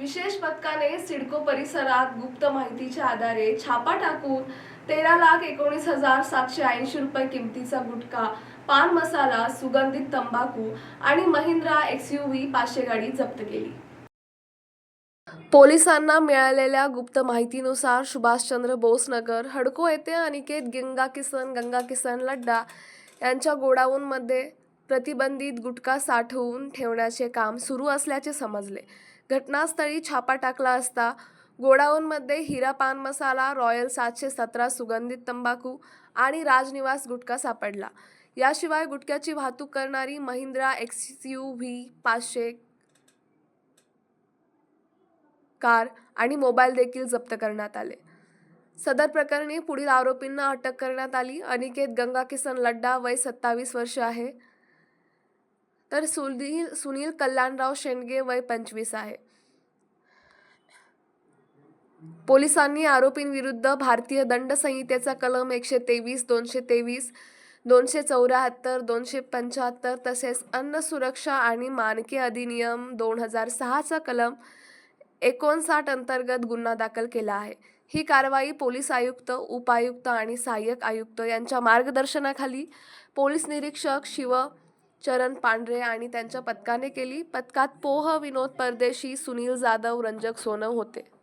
विशेष पथकाने सिडको परिसरात गुप्त माहितीच्या आधारे छापा टाकून तेरा लाख एकोणीस हजार सातशे ऐंशी रुपये किमतीचा गुटखा पान मसाला सुगंधित तंबाखू आणि महिंद्रा एक्सयूव्ही पाचशे गाडी जप्त केली. पोलिसांना मिळालेल्या गुप्त माहितीनुसार सुभाषचंद्र बोस नगर हडको येथे अनिकेत गंगा किसन गंगा किसन लड्डा यांच्या गोडाऊनमध्ये प्रतिबंधित गुटखा साठवून ठेवण्याचे काम सुरू असल्याचे समजले. घटनास्थळी छापा टाकला असता. गोडाऊनमध्ये हिरा पान मसाला रॉयल सातशे सतरा सुगंधित तंबाखू आणि राजनिवास गुटखा सापडला. याशिवाय गुटख्याची वाहतूक करणारी महिंद्रा एक्स यू व्ही पाचशे कार आणि मोबाईल देखील जप्त करण्यात आले. सदर प्रकरणी पुढील आरोपींना अटक करण्यात आली. अनिकेत गंगा किसन लड्डा वय सत्तावीस वर्ष आहे. तर सुनील सुनील कल्याणराव शेंडगे वय पंचवीस आहे. पोलिसांनी आरोपींविरुद्ध भारतीय दंड संहितेचा कलम एकशे तेवीस दोनशे तेवीस दोनशे चौऱ्याहत्तर दोनशे पंच्याहत्तर तसेच अन्न सुरक्षा आणि मानके अधिनियम दोन हजार सहाचा कलम एकोणसाठ अंतर्गत गुन्हा दाखल केला आहे. ही कारवाई पोलीस आयुक्त उपायुक्त आणि सहाय्यक आयुक्त यांच्या मार्गदर्शनाखाली पोलीस निरीक्षक शिव चरण पांढरे आणि त्यांच्या पथकाने केली. पथकात पोह विनोद परदेशी सुनील जाधव रंजक सोनव होते.